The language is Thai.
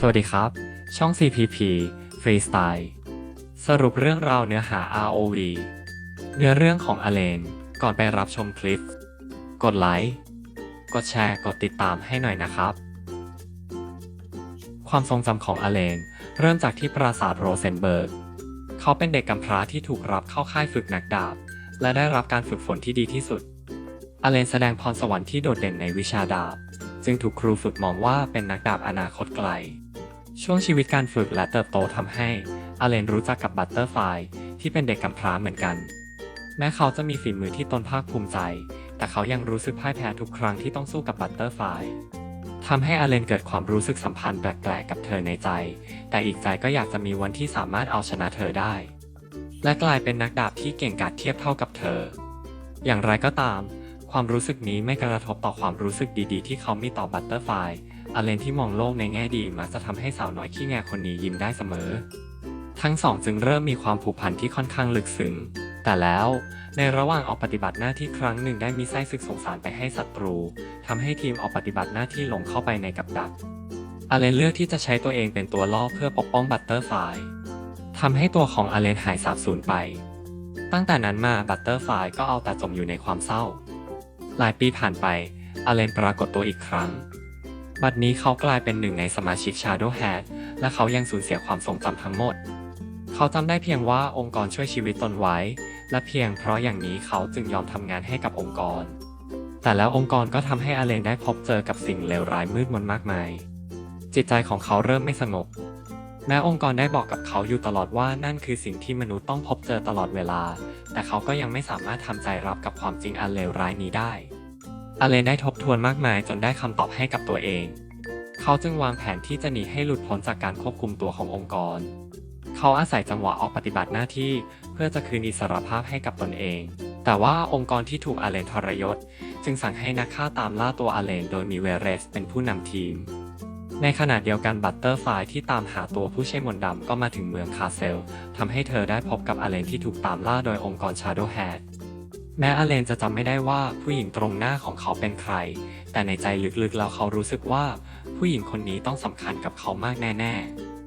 สวัสดีครับ ช่อง CPP Freestyle สรุปเรื่องราวเนื้อหา ROV เนื้อเรื่องของอเลนก่อนไปรับชมคลิป กดไลค์ กดแชร์ กดติดตามให้หน่อยนะครับ ความทรงจำของอเลนเริ่มจากที่ปราสาทโรเซนเบิร์ก เขาเป็นเด็กกำพร้าที่ถูกรับเข้าค่ายฝึกนักดาบ และได้รับการฝึกฝนที่ดีที่สุด อเลนแสดงพรสวรรค์ที่โดดเด่นในวิชาดาบ จึงถูกครูฝึกมองว่าเป็นนักดาบอนาคตไกล ช่วงชีวิตการฝึกและเติบโตทำให้อเลนรู้จักกับบัตเตอร์ไฟที่เป็นเด็กกำพร้าเหมือนกัน แม้เขาจะมีฝีมือที่ตนภาคภูมิใจ แต่เขายังรู้สึกพ่ายแพ้ทุกครั้งที่ต้องสู้กับบัตเตอร์ไฟทำให้อเลนเกิดความรู้สึกสัมพันธ์แปลกๆกับเธอในใจ แต่อีกใจก็อยากจะมีวันที่สามารถเอาชนะเธอได้ และกลายเป็นนักดาบที่เก่งกาจเทียบเท่ากับเธอ อย่างไรก็ตาม ความรู้สึกนี้ไม่กระทบต่อความรู้สึกดีๆ ที่เขามีต่อบัตเตอร์ไฟ อเลนที่มองโลกในแง่ดีมักจะทำให้สาวน้อยขี้แงคนนี้ยิ้มได้เสมอ ทั้งสองจึงเริ่มมีความผูกพันที่ค่อนข้างลึกซึ้ง แต่แล้วในระหว่างออกปฏิบัติหน้าที่ครั้งหนึ่งได้มีไส้ศึกสงสารไปให้ศัตรูทำให้ทีมออกปฏิบัติหน้าที่หลงเข้าไปในกับดักอเลนเลือกที่จะใช้ตัวเองเป็นตัวล่อเพื่อปกป้องบัตเตอร์ไฟทำให้ตัวของอเลนหายสาบสูญไป ตั้งแต่นั้นมาบัตเตอร์ไฟก็เอาแต่จมอยู่ในความเศร้า หลายปีผ่านไปอเลนปรากฏตัวอีกครั้ง บัดนี้เขากลายเป็นหนึ่งในสมาชิก Shadow Hat และเขายังสูญเสียความทรงจำทั้งหมด เขาจำได้เพียงว่าองค์กรช่วยชีวิตตนไว้ และเพียงเพราะอย่างนี้เขาจึงยอมทำงานให้กับองค์กร แต่แล้วองค์กรก็ทำให้อเลนได้พบเจอกับสิ่งเลวร้ายมืดมนมากมาย จิตใจของเขาเริ่มไม่สงบ แม้องค์กรได้บอกกับเขาอยู่ตลอดว่านั่นคือสิ่งที่มนุษย์ต้องพบเจอตลอดเวลา แต่เขาก็ยังไม่สามารถทำใจรับกับความจริงอันเลวร้ายนี้ได้ อเลนได้ทบทวนมากมายจนได้คำตอบให้กับตัวเอง เขาจึงวางแผนที่จะหนีให้หลุดพ้นจากการควบคุมตัวขององค์กร เขาอาศัยจังหวะออกปฏิบัติหน้าที่เพื่อจะคืนอิสรภาพให้กับตนเอง แต่ว่าองค์กรที่ถูกอเลนทรยศ จึงสั่งให้นักฆ่าตามล่าตัวอเลนโดยมีเวเรสเป็นผู้นำทีม ในขณะเดียวกันบัตเตอร์ไฟที่ตามหาตัวผู้ใช้มนต์ดำก็มาถึงเมืองคาเซลทำให้เธอได้พบกับอเลนที่ถูกตามล่าโดยองค์กร Shadow Hat แแม้อเลนจะจำไม่ได้ว่าผู้หญิงตรงหน้าของเขาเป็นใคร แต่ในใจลึกๆแล้วเขารู้สึกว่า ผู้หญิงคนนี้ต้องสำคัญกับเขามากแน่ ๆ